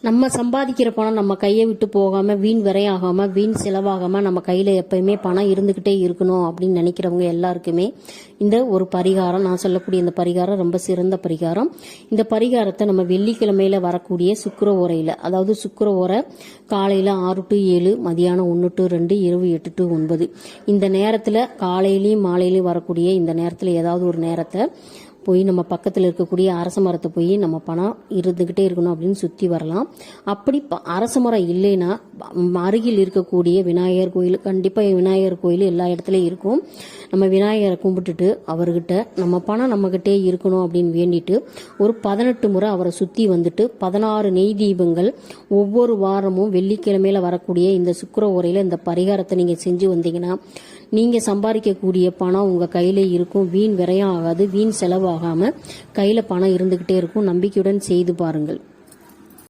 நம்ம சம்பாதிக்கிற பணம் நம்ம கையை விட்டு போகாம வீண் விரையாகாம வீண் செலவாகாம நம்ம கையில எப்பயுமே பணம் இருந்துகிட்டே இருக்கணும் அப்படின்னு நினைக்கிறவங்க எல்லாருக்குமே இந்த ஒரு பரிகாரம் நான் சொல்லக்கூடிய இந்த பரிகாரம் ரொம்ப சிறந்த பரிகாரம். இந்த பரிகாரத்தை நம்ம வெள்ளிக்கிழமையில வரக்கூடிய சுக்கர ஓரையில அதாவது சுக்கர உரை காலையில ஆறு டு ஏழு மதியானம் ஒன்று டு ரெண்டு இரவு எட்டு டு ஒன்பது. இந்த நேரத்துல காலையிலயும் மாலையிலயும் வரக்கூடிய இந்த நேரத்துல ஏதாவது ஒரு நேரத்தை போய் நம்ம பக்கத்தில் இருக்கக்கூடிய அரச மரத்தை போய் நம்ம பணம் இருந்துக்கிட்டே இருக்கணும் அப்படின்னு சுற்றி வரலாம். அப்படி ப- அரச மரம் இல்லைன்னா அருகில் இருக்கக்கூடிய விநாயகர் கோயில் கண்டிப்பாக விநாயகர் கோயில் எல்லா இடத்துலையும் இருக்கும். நம்ம விநாயகரை கும்பிட்டுட்டு அவர்கிட்ட நம்ம பணம் நம்மக்கிட்டே இருக்கணும் அப்படின்னு வேண்டிட்டு ஒரு பதினெட்டு முறை அவரை சுற்றி வந்துட்டு பதினாறு நெய் தீபங்கள் ஒவ்வொரு வாரமும் வெள்ளிக்கிழமையில் வரக்கூடிய இந்த சுக்கர உரையில் இந்த பரிகாரத்தை நீங்கள் செஞ்சு வந்தீங்கன்னா நீங்கள் சம்பாதிக்கக்கூடிய பணம் உங்கள் கையில் இருக்கும். வீண் விரயம் ஆகாது. வீண் செலவாகாமல் கையில் பணம் இருந்துக்கிட்டே இருக்கும். நம்பிக்கையுடன் செய்து பாருங்கள்.